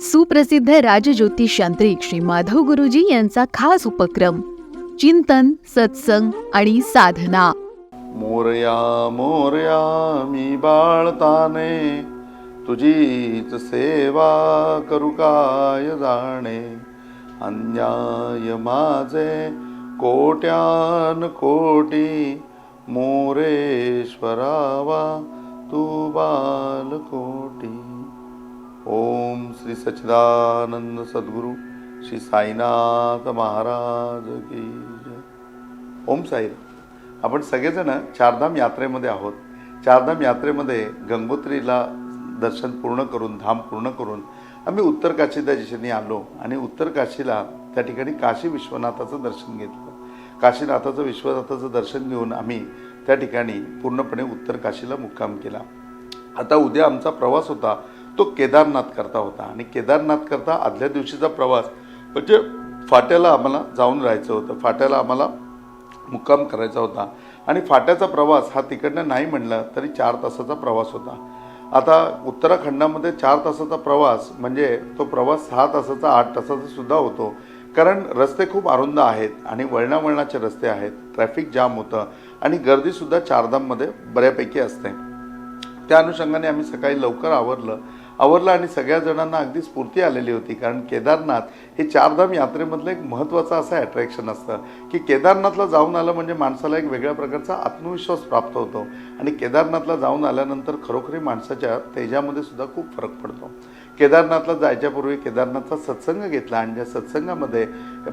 सुप्रसिद्ध राजज्योतिष यांत्रिक श्री माधव गुरुजी यांचा खास उपक्रम चिंतन सत्संग आणि साधना. मोरया मोरया मी बाळताने तुझीच सेवा करू काय जाणे? अन्याय माझे कोट्यान कोटी मोरेश्वरावा तू बालकोटी. ओम श्री सच्चिदानंद सद्गुरू श्री साईनाथ महाराज की जय. ओम साई आपण सगळेजण चारधाम यात्रेमध्ये आहोत. चारधाम यात्रेमध्ये गंगोत्रीला दर्शन पूर्ण करून धाम पूर्ण करून आम्ही उत्तर काशीच्या दिशेने आलो आणि उत्तर काशीला त्या ठिकाणी काशी विश्वनाथाचं दर्शन घेतलं. काशीनाथाचं विश्वनाथाचं दर्शन घेऊन आम्ही त्या ठिकाणी पूर्णपणे उत्तर काशीला मुक्काम केला. आता उद्या आमचा प्रवास होता तो केदारनाथ करता होता. आणि केदारनाथ करता आदल्या दिवशीचा प्रवास. म्हणजे फाट्याला आम्हाला जाऊन राहायचं होतं. फाट्याला आम्हाला मुक्काम करायचा होता. आणि फाट्याचा प्रवास हा तिकडनं नाही म्हणला तरी चार तासाचा प्रवास होता. आता उत्तराखंडामध्ये चार तासाचा प्रवास म्हणजे तो प्रवास सहा तासाचा आठ तासाचा सुद्धा होतो. कारण रस्ते खूप अरुंद आहेत आणि वळणावळणाचे रस्ते आहेत. ट्रॅफिक जाम होतं. आणि गर्दीसुद्धा चारधाममध्ये बऱ्यापैकी असते. त्या अनुषंगाने आम्ही सकाळी लवकर आवरलं. आवरलं आणि सगळ्या जणांना अगदी स्फूर्ती आलेली होती. कारण केदारनाथ हे चारधाम यात्रेमधलं एक महत्त्वाचं असं अट्रॅक्शन असतं की केदारनाथला जाऊन आलं म्हणजे माणसाला एक वेगळ्या प्रकारचा आत्मविश्वास प्राप्त होतो. आणि केदारनाथला जाऊन आल्यानंतर खरोखरी माणसाच्या तेजामध्ये सुद्धा खूप फरक पडतो. केदारनाथला जायच्यापूर्वी केदारनाथचा सत्संग घेतला आणि त्या सत्संगामध्ये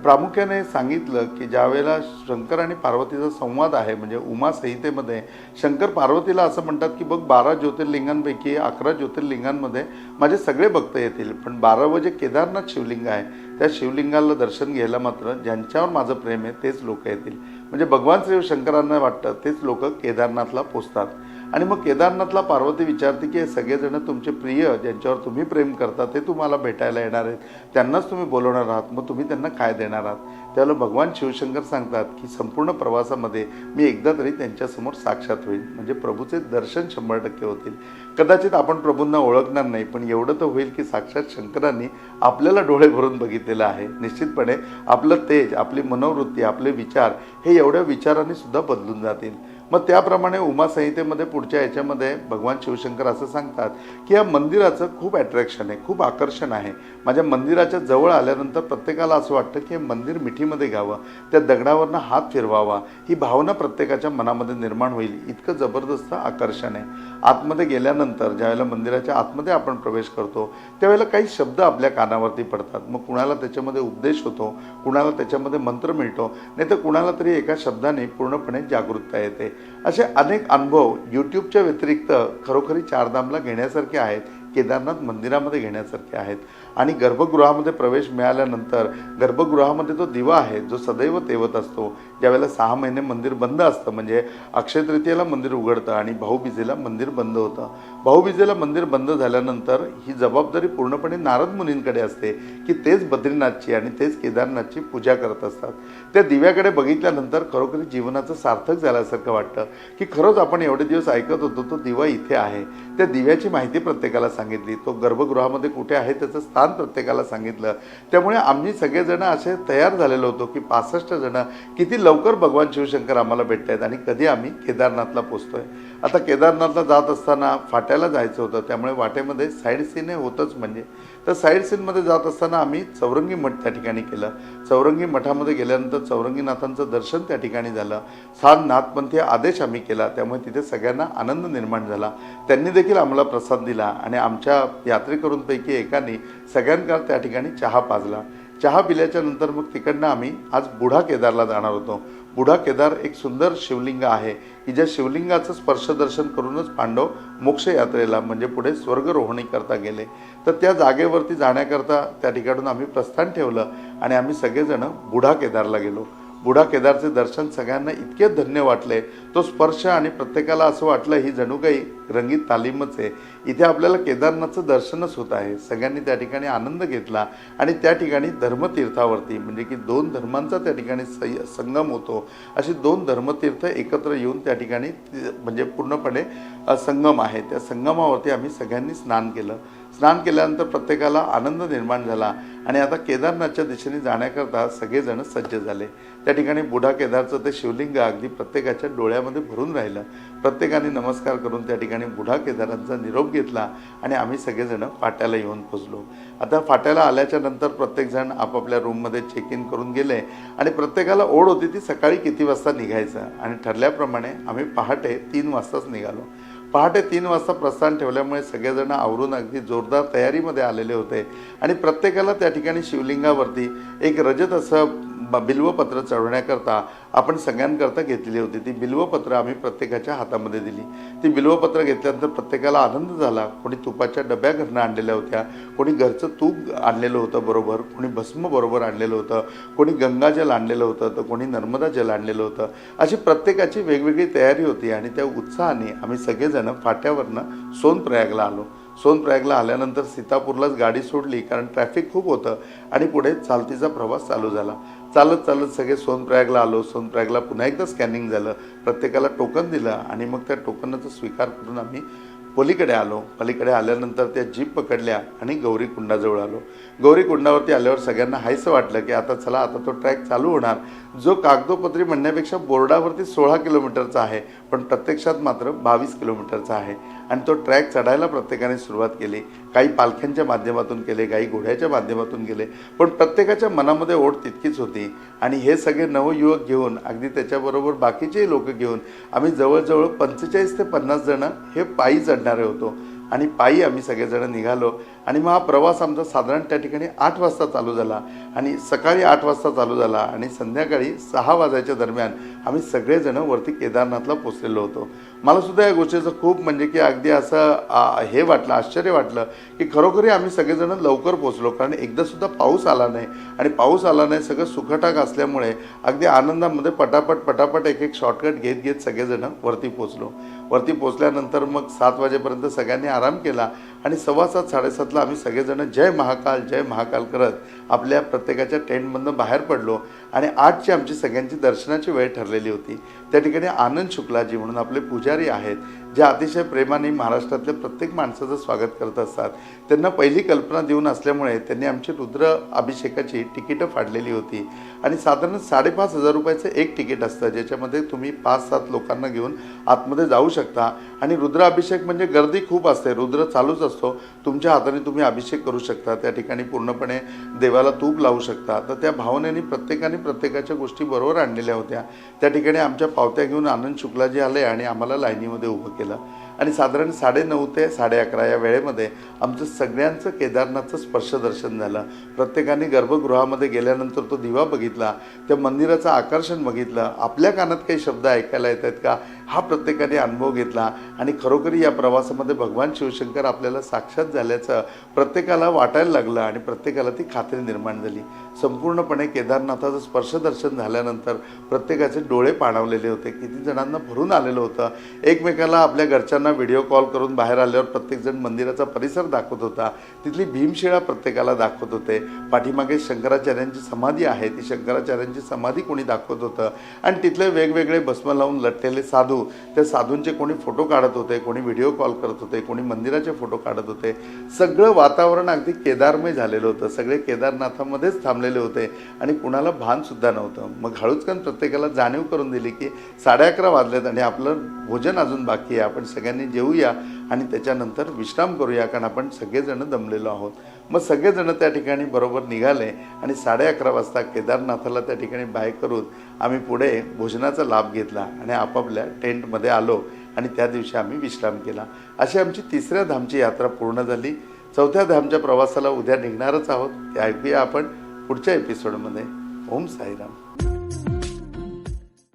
प्रामुख्याने सांगितलं की ज्यावेळेला शंकर आणि पार्वतीचा संवाद आहे म्हणजे उमा संहितेमध्ये शंकर पार्वतीला असं म्हणतात की बघ बारा ज्योतिर्लिंगांपैकी अकरा ज्योतिर्लिंगांमध्ये माझे सगळे भक्त येतील पण बारावं जे केदारनाथ शिवलिंग आहे त्या शिवलिंगाला दर्शन घ्यायला मात्र ज्यांच्यावर माझं प्रेम आहे तेच लोक येतील. म्हणजे भगवान श्री शंकरांना वाटतं तेच लोक केदारनाथला पोचतात. आणि मग केदारनाथला पार्वती विचारते की हे सगळेजण तुमचे प्रिय ज्यांच्यावर तुम्ही प्रेम करता ते तुम्हाला भेटायला येणार आहेत. त्यांनाच तुम्ही बोलवणार आहात. मग तुम्ही त्यांना काय देणार आहात? त्याला भगवान शिवशंकर सांगतात की संपूर्ण प्रवासामध्ये मी एकदा तरी त्यांच्यासमोर साक्षात होईल म्हणजे प्रभूचे दर्शन शंभर टक्के होतील. कदाचित आपण प्रभूंना ओळखणार नाही पण एवढं तर होईल की साक्षात शंकरांनी आपल्याला डोळे भरून बघितलेलं आहे. निश्चितपणे आपलं तेज आपली मनोवृत्ती आपले विचार हे एवढ्या विचारांनी सुद्धा बदलून जातील. मग त्याप्रमाणे उमासंहितेमध्ये पुढच्या याच्यामध्ये भगवान शिवशंकर असं सांगतात की या मंदिराचं खूप अट्रॅक्शन आहे खूप आकर्षण आहे. माझ्या मंदिराच्या जवळ आल्यानंतर प्रत्येकाला असं वाटतं की हे मंदिर भक्तीमध्ये घ्यावं. त्या दगडावरनं हात फिरवावा. ही भावना प्रत्येकाच्या मनामध्ये निर्माण होईल. इतकं जबरदस्त आकर्षण आहे. आतमध्ये गेल्यानंतर ज्यावेळेला मंदिराच्या आतमध्ये आपण प्रवेश करतो त्यावेळेला काही शब्द आपल्या कानावरती पडतात. मग कुणाला त्याच्यामध्ये उपदेश होतो कुणाला त्याच्यामध्ये मंत्र मिळतो नाही तर कुणाला तरी एका शब्दाने पूर्णपणे जागरूकता येते. असे अनेक अनुभव यूट्यूबच्या व्यतिरिक्त खरोखरी चारधामला घेण्यासारखे आहेत. केदारनाथ मंदिरामध्ये घेण्यासारखे आहेत. आणि गर्भगृहामध्ये प्रवेश मिळाल्यानंतर गर्भगृहामध्ये तो दिवा आहे जो सदैव तेवत असतो. ज्यावेळेला सहा महिने मंदिर बंद असतं म्हणजे अक्षय तृतीयेला मंदिर उघडतं आणि भाऊबीजेला मंदिर बंद होतं. भाऊबीजेला मंदिर बंद झाल्यानंतर ही जबाबदारी पूर्णपणे नारद मुनींकडे असते की तेच बद्रीनाथची आणि तेच केदारनाथची पूजा करत असतात. त्या दिव्याकडे बघितल्यानंतर खरोखरी जीवनाचं सार्थक झाल्यासारखं वाटतं की खरंच आपण एवढे दिवस ऐकत होतो तो दिवा इथे आहे. त्या दिव्याची माहिती प्रत्येकाला सांगितली. तो गर्भगृहामध्ये कुठे आहे त्याचं स्थान प्रत्येकाला सांगितलं. त्यामुळे आम्ही सगळेजण असे तयार झालेलो होतो की पासष्ट जण किती लवकर भगवान शिवशंकर आम्हाला भेटत आहेत आणि कधी आम्ही केदारनाथला पोचतोय. आता केदारनाथला जात असताना फाट्याला जायचं होतं. त्यामुळे वाटेमध्ये साईड सीन हे होतंच म्हणजे तर साईड सीनमध्ये जात असताना आम्ही चौरंगी मठ त्या ठिकाणी केलं. चौरंगी मठामध्ये गेल्यानंतर चौरंगीनाथांचं दर्शन त्या ठिकाणी झालं. सात नाथपंथी आदेश आम्ही केला. त्यामुळे तिथे सगळ्यांना आनंद निर्माण झाला. त्यांनी देखील आम्हाला प्रसाद दिला आणि आमच्या यात्रेकरूंपैकी एकाने सगळ्यांना त्या ठिकाणी चहा पाजला. चहा पिल्याच्या नंतर मग तिकडनं आम्ही आज बुढा केदारला जाणार होतो. बुढा केदार एक सुंदर शिवलिंग आहे. की ज्या शिवलिंगाचं स्पर्शदर्शन करूनच पांडव मोक्षयात्रेला म्हणजे पुढे स्वर्गरोहणी करता गेले. तर त्या जागेवरती जाण्याकरता त्या ठिकाणून आम्ही प्रस्थान ठेवलं आणि आम्ही सगळेजण बुढा केदारला गेलो. बुढा केदारचे दर्शन सगळ्यांना इतके धन्य वाटले. तो स्पर्श आणि प्रत्येकाला असं वाटलं ही जणू काही रंगीत तालीमच आहे. इथे आपल्याला केदारनाथचं दर्शनच होत आहे. सगळ्यांनी त्या ठिकाणी आनंद घेतला आणि त्या ठिकाणी धर्मतीर्थावरती म्हणजे की दोन धर्मांचा त्या ठिकाणी सय संगम होतो. अशी दोन धर्मतीर्थ एकत्र येऊन त्या ठिकाणी म्हणजे पूर्णपणे संगम आहे. त्या संगमावरती आम्ही सगळ्यांनी स्नान केलं. स्नान केल्यानंतर प्रत्येकाला आनंद निर्माण झाला. आणि आता केदारनाथच्या दिशेने जाण्याकरता सगळेजण सज्ज झाले. त्या ठिकाणी बुढा केदारचं ते शिवलिंग अगदी प्रत्येकाच्या डोळ्यामध्ये भरून राहिलं. प्रत्येकाने नमस्कार करून त्या ठिकाणी बुढा केदारांचा निरोप घेतला आणि आम्ही सगळेजण फाट्याला येऊन पोचलो आता फाट्याला आल्याच्यानंतर प्रत्येकजण आपापल्या रूममध्ये चेक इन करून गेले आणि प्रत्येकाला ओढ होती ती सकाळी किती वाजता निघायचं. आणि ठरल्याप्रमाणे आम्ही पहाटे तीन वाजताच निघालो. पहाटे तीन वाजता प्रस्थान ठेवल्यामुळे सगळेजण आवरून अगदी जोरदार तयारीमध्ये आलेले होते. आणि प्रत्येकाला त्या ठिकाणी शिवलिंगावरती एक रजत असं बिल्वपत्र चढवण्याकरता आपण सगळ्यांकरता घेतलेली होती. ती बिल्वपत्र आम्ही प्रत्येकाच्या हातामध्ये दिली. ती बिल्वपत्र घेतल्यानंतर प्रत्येकाला आनंद झाला. कोणी तुपाच्या डब्या घरनं आणलेल्या होत्या. कोणी घरचं तूप आणलेलं होतं बरोबर. कोणी भस्म बरोबर आणलेलं होतं. कोणी गंगाजल आणलेलं होतं तर कोणी नर्मदा जल आणलेलं होतं. अशी प्रत्येकाची वेगवेगळी तयारी होती आणि त्या उत्साहाने आम्ही सगळेजण फाट्यावरनं सोनप्रयागला आलो. सोनप्रयागला आल्यानंतर सीतापूरलाच गाडी सोडली कारण ट्रॅफिक खूप होतं आणि पुढे चालतीचा प्रवास चालू झाला. चालत चालत सगळे सोनप्रयागला आलो. सोन ट्रॅकला पुन्हा एकदा स्कॅनिंग झालं. प्रत्येकाला टोकन दिलं आणि मग त्या टोकनाचा स्वीकार करून आम्ही पलीकडे आलो. पलीकडे आल्यानंतर त्या जीप पकडल्या आणि गौरी कुंडाजवळ आलो. गौरी कुंडावरती आल्यावर सगळ्यांना हायसं वाटलं की आता चला आता तो ट्रॅक चालू होणार. जो कागदोपत्री म्हणण्यापेक्षा बोर्डावरती सोळा किलोमीटरचा आहे पण प्रत्यक्षात मात्र बावीस किलोमीटरचा आहे. आणि तो ट्रॅक चढायला प्रत्येकाने सुरुवात केली. काही पालख्यांच्या माध्यमातून केले काही घोड्याच्या माध्यमातून गेले पण प्रत्येकाच्या मनामध्ये ओढ तितकीच होती. आणि हे सगळे नवयुवक घेऊन अगदी त्याच्याबरोबर बाकीचेही लोक घेऊन आम्ही जवळजवळ पंचेचाळीस ते पन्नास जणं हे पायी चढणारे होतो. आणि पायी आम्ही सगळेजण निघालो. आणि मग हा प्रवास आमचा साधारण त्या ठिकाणी आठ वाजता चालू झाला. आणि सकाळी आठ वाजता चालू झाला. आणि संध्याकाळी सहा वाजायच्या दरम्यान आम्ही सगळेजण वरती केदारनाथला पोचलेलो होतो. मला सुद्धा या गोष्टीचं खूप म्हणजे की अगदी असं हे वाटलं आश्चर्य वाटलं की खरोखरी आम्ही सगळेजण लवकर पोचलो कारण एकदा सुद्धा पाऊस आला नाही आणि पाऊस आला नाही सगळं सुखटाक असल्यामुळे अगदी आनंदामध्ये पटापट पटापट एक एक शॉर्टकट घेत घेत सगळेजण वरती पोचलो वरती पोचल्यानंतर मग सात वाजेपर्यंत सगळ्यांनी आराम केला आणि सव्वा सात साडेसातला आम्ही सगळेजण जय महाकाल जय महाकाल करत आपल्या प्रत्येकाच्या टेंटमधनं बाहेर पडलो. आणि आठची आमची सगळ्यांची दर्शनाची वेळ ठरलेली होती. त्या ठिकाणी आनंद शुक्लाजी म्हणून आपले पुजारी आहेत. जे अतिशय प्रेमाने महाराष्ट्रातल्या प्रत्येक माणसाचं स्वागत करत असतात. त्यांना पहिली कल्पना देऊन असल्यामुळे त्यांनी आमची रुद्र अभिषेकाची तिकीटं फाडलेली होती. आणि साधारण साडेपाच हजार रुपयाचं एक तिकीट असतं ज्याच्यामध्ये तुम्ही पाच सात लोकांना घेऊन आतमध्ये जाऊ शकता. आणि रुद्र अभिषेक म्हणजे गर्दी खूप असते. रुद्र चालूच असतो. तुमच्या हाताने तुम्ही अभिषेक करू शकता. त्या ठिकाणी पूर्णपणे देवाला तूप लावू शकता. तर त्या भावनेने प्रत्येकाने प्रत्येकाच्या गोष्टी बरोबर आणलेल्या होत्या. त्या ठिकाणी आमच्या पावत्या घेऊन आनंद शुक्लाजी आले आणि आम्हाला लाईनीमध्ये उभं केलं. आणि साधारण साडेनऊ ते साडे अकरा या वेळेमध्ये आमचं सगळ्यांचं केदारनाथचं स्पर्शदर्शन झालं. प्रत्येकाने गर्भगृहामध्ये गेल्यानंतर तो दिवा बघितला त्या मंदिराचं आकर्षण बघितलं. आपल्या कानात काही शब्द ऐकायला येत आहेत का? हा प्रत्येकाने अनुभव घेतला आणि खरोखरी या प्रवासामध्ये भगवान शिवशंकर आपल्याला साक्षात झाल्याचं प्रत्येकाला वाटायला लागलं आणि प्रत्येकाला ती खात्री निर्माण झाली. संपूर्णपणे केदारनाथाचं स्पर्शदर्शन झाल्यानंतर प्रत्येकाचे डोळे पाणावलेले होते. किती जणांना भरून आलेलं होतं. एकमेकाला आपल्या घरच्यांना व्हिडिओ कॉल करून बाहेर आल्यावर प्रत्येकजण मंदिराचा परिसर दाखवत होता. तिथली भीमशिळा प्रत्येकाला दाखवत होते. पाठीमागे शंकराचार्यांची समाधी आहे. ती शंकराचार्यांची समाधी कोणी दाखवत होतं? आणि तिथले वेगवेगळे भस्म लावून लटलेले साधू त्या साधूंचे कोणी फोटो काढत होते कोणी व्हिडिओ कॉल करत होते कोणी मंदिराचे फोटो काढत होते. सगळं वातावरण अगदी केदारमय झालेलं होतं. सगळे केदारनाथामध्येच थांबलेले होते आणि कुणाला भानसुद्धा नव्हतं. मग हळूचकन प्रत्येकाला जाणीव करून दिली की साडे अकरा वाजलेत आणि आपलं भोजन अजून बाकी आहे. आपण सगळ्यांनी जेवूया आणि त्याच्यानंतर विश्राम करूया कारण आपण सगळेजण दमलेलो आहोत. मग सगळेजण त्या ठिकाणी बरोबर निघाले आणि साडे अकरा वाजता केदारनाथाला त्या ठिकाणी बाय करून आम्ही पुढे भोजनाचा लाभ घेतला आणि आपापल्या टेंटमध्ये आलो आणि त्या दिवशी आम्ही विश्राम केला. अशी आमची तिसऱ्या धामची यात्रा पूर्ण झाली. चौथ्या धामच्या प्रवासाला उद्या निघणारच आहोत. ते ऐकूया आपण पुढच्या एपिसोडमध्ये ओम साईराम.